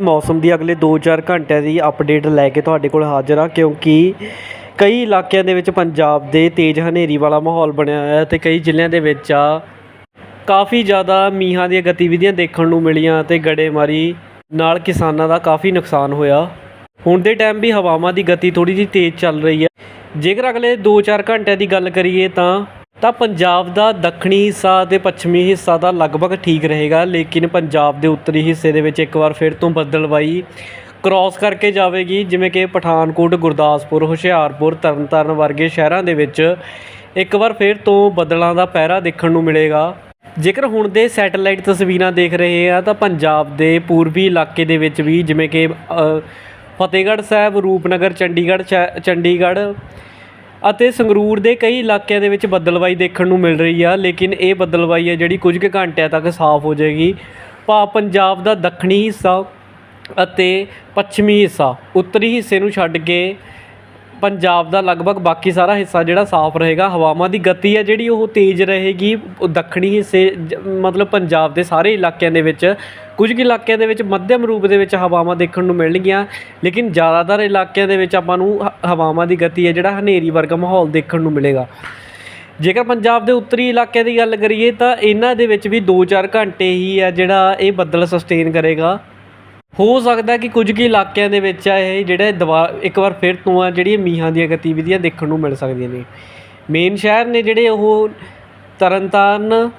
ਮੌਸਮ ਦੀ ਅਗਲੇ 2-4 ਘੰਟਿਆਂ ਦੀ ਅਪਡੇਟ ਲੈ ਕੇ ਤੁਹਾਡੇ ਕੋਲ ਹਾਜ਼ਰ ਹਾਂ, ਕਿਉਂਕਿ ਕਈ ਇਲਾਕਿਆਂ ਦੇ ਵਿੱਚ ਪੰਜਾਬ ਦੇ ਤੇਜ਼ ਹਨੇਰੀ ਵਾਲਾ ਮਾਹੌਲ ਬਣਿਆ ਹੋਇਆ ਹੈ ਤੇ ਕਈ ਜ਼ਿਲ੍ਹਿਆਂ ਦੇ ਵਿੱਚ ਆ ਕਾਫੀ ਜ਼ਿਆਦਾ ਮੀਂਹਾਂ ਦੀਆਂ ਗਤੀਵਿਧੀਆਂ ਦੇਖਣ ਨੂੰ ਮਿਲੀਆਂ ਤੇ ਗੜੇਮਾਰੀ ਨਾਲ ਕਿਸਾਨਾਂ ਦਾ ਕਾਫੀ ਨੁਕਸਾਨ ਹੋਇਆ। ਹੁਣ ਦੇ ਟਾਈਮ ਵੀ ਹਵਾਵਾਂ ਦੀ ਗਤੀ ਥੋੜੀ ਜਿਹੀ ਤੇਜ਼ ਚੱਲ ਰਹੀ ਹੈ। ਜੇਕਰ ਅਗਲੇ 2-4 ਘੰਟਿਆਂ ਦੀ ਗੱਲ ਕਰੀਏ ਤਾਂ ਤਾਂ ਪੰਜਾਬ ਦਾ ਦੱਖਣੀ ਹਿੱਸਾ ਤੇ ਪੱਛਮੀ ਹਿੱਸਾ ਤਾਂ ਲਗਭਗ ਠੀਕ ਰਹੇਗਾ, ਲੇਕਿਨ ਪੰਜਾਬ ਦੇ ਉੱਤਰੀ ਹਿੱਸੇ ਦੇ ਵਿੱਚ ਇੱਕ ਵਾਰ ਫਿਰ ਤੋਂ ਬੱਦਲਵਾਈ ਕ੍ਰਾਸ ਕਰਕੇ ਜਾਵੇਗੀ, ਜਿਵੇਂ ਕਿ ਪਠਾਨਕੋਟ, ਗੁਰਦਾਸਪੁਰ, ਹੁਸ਼ਿਆਰਪੁਰ, ਤਰਨਤਾਰਨ ਵਰਗੇ ਸ਼ਹਿਰਾਂ ਦੇ ਵਿੱਚ ਇੱਕ ਵਾਰ ਫਿਰ ਤੋਂ ਬੱਦਲਾਂ ਦਾ ਪਹਿਰਾ ਦੇਖਣ ਨੂੰ ਮਿਲੇਗਾ। ਜੇਕਰ ਹੁਣ ਦੇ ਸੈਟੇਲਾਈਟ ਤਸਵੀਰਾਂ ਦੇਖ ਰਹੇ ਆ ਤਾਂ ਪੰਜਾਬ ਦੇ ਪੂਰਬੀ ਇਲਾਕੇ ਦੇ ਵਿੱਚ ਵੀ ਜਿਵੇਂ ਕਿ ਫਤਿਹਗੜ੍ਹ ਸਾਹਿਬ, ਰੂਪਨਗਰ, ਚੰਡੀਗੜ੍ਹ ਸ਼ਹਿ- ਚੰਡੀਗੜ੍ਹ ਅਤੇ ਸੰਗਰੂਰ ਦੇ ਕਈ ਇਲਾਕਿਆਂ ਦੇ ਵਿੱਚ ਬੱਦਲਵਾਈ ਦੇਖਣ ਨੂੰ ਮਿਲ ਰਹੀ ਆ, ਲੇਕਿਨ ਇਹ ਬੱਦਲਵਾਈ ਹੈ ਜਿਹੜੀ ਕੁਝ ਕੁ ਘੰਟਿਆਂ ਤੱਕ ਸਾਫ਼ ਹੋ ਜਾਏਗੀ। ਭਾ, ਪੰਜਾਬ ਦਾ ਦੱਖਣੀ ਹਿੱਸਾ ਅਤੇ ਪੱਛਮੀ ਹਿੱਸਾ, ਉੱਤਰੀ ਹਿੱਸੇ ਨੂੰ ਛੱਡ ਕੇ ਪੰਜਾਬ ਦਾ ਲਗਭਗ ਬਾਕੀ ਸਾਰਾ ਹਿੱਸਾ ਜਿਹੜਾ ਸਾਫ਼ ਰਹੇਗਾ, ਹਵਾਵਾਂ ਦੀ ਗਤੀ ਹੈ ਜਿਹੜੀ ਉਹ ਤੇਜ਼ ਰਹੇਗੀ, ਦੱਖਣੀ ਹਿੱਸੇ ਜ- ਮਤਲਬ ਪੰਜਾਬ ਦੇ ਸਾਰੇ ਇਲਾਕਿਆਂ ਦੇ ਵਿੱਚ। ਕੁਝ ਕੁ ਇਲਾਕਿਆਂ ਦੇ ਵਿੱਚ ਮੱਧਮ ਰੂਪ ਦੇ ਵਿੱਚ ਹਵਾਵਾਂ ਦੇਖਣ ਨੂੰ ਮਿਲਣਗੀਆਂ, ਲੇਕਿਨ ਜ਼ਿਆਦਾਤਰ ਇਲਾਕਿਆਂ ਦੇ ਵਿੱਚ ਆਪਾਂ ਨੂੰ ਹ- ਹਵਾਵਾਂ ਦੀ ਗਤੀ ਹੈ ਜਿਹੜਾ ਹਨੇਰੀ ਵਰਗਾ ਮਾਹੌਲ ਦੇਖਣ ਨੂੰ ਮਿਲੇਗਾ। ਜੇਕਰ ਪੰਜਾਬ ਦੇ ਉੱਤਰੀ ਇਲਾਕਿਆਂ ਦੀ ਗੱਲ ਕਰੀਏ ਤਾਂ ਇਹਨਾਂ ਦੇ ਵਿੱਚ ਵੀ 2-4 ਘੰਟੇ ਹੀ ਆ ਜਿਹੜਾ ਇਹ ਬੱਦਲ ਸਸਟੇਨ ਕਰੇਗਾ। ਹੋ ਸਕਦਾ ਕਿ ਕੁਝ ਕੁ ਇਲਾਕਿਆਂ ਦੇ ਵਿੱਚ ਆ ਇਹ ਜਿਹੜਾ ਦਵਾ ਇੱਕ ਵਾਰ ਫਿਰ ਤੋਂ ਆ ਜਿਹੜੀਆਂ ਮੀਂਹਾਂ ਦੀਆਂ ਗਤੀਵਿਧੀਆਂ ਦੇਖਣ ਨੂੰ ਮਿਲ ਸਕਦੀਆਂ ਨੇ। ਮੇਨ ਸ਼ਹਿਰ ਨੇ ਜਿਹੜੇ ਉਹ ਤਰਨਤਾਰਨ,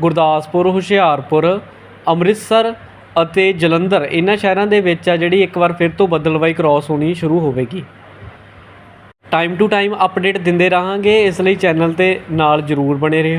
ਗੁਰਦਾਸਪੁਰ, ਹੁਸ਼ਿਆਰਪੁਰ, ਅੰਮ੍ਰਿਤਸਰ ਅਤੇ ਜਲੰਧਰ, ਇਹਨਾਂ ਸ਼ਹਿਰਾਂ ਦੇ ਵਿੱਚ ਆ ਜਿਹੜੀ ਇੱਕ ਵਾਰ ਫਿਰ ਤੋਂ ਬੱਦਲਵਾਈ ਕ੍ਰਾਸ ਹੋਣੀ ਸ਼ੁਰੂ ਹੋਵੇਗੀ। ਟਾਈਮ ਟੂ ਟਾਈਮ ਅਪਡੇਟ ਦਿੰਦੇ ਰਹਾਂਗੇ, ਇਸ ਲਈ ਚੈਨਲ ਤੇ ਨਾਲ ਜਰੂਰ ਬਣੇ ਰਹੋ।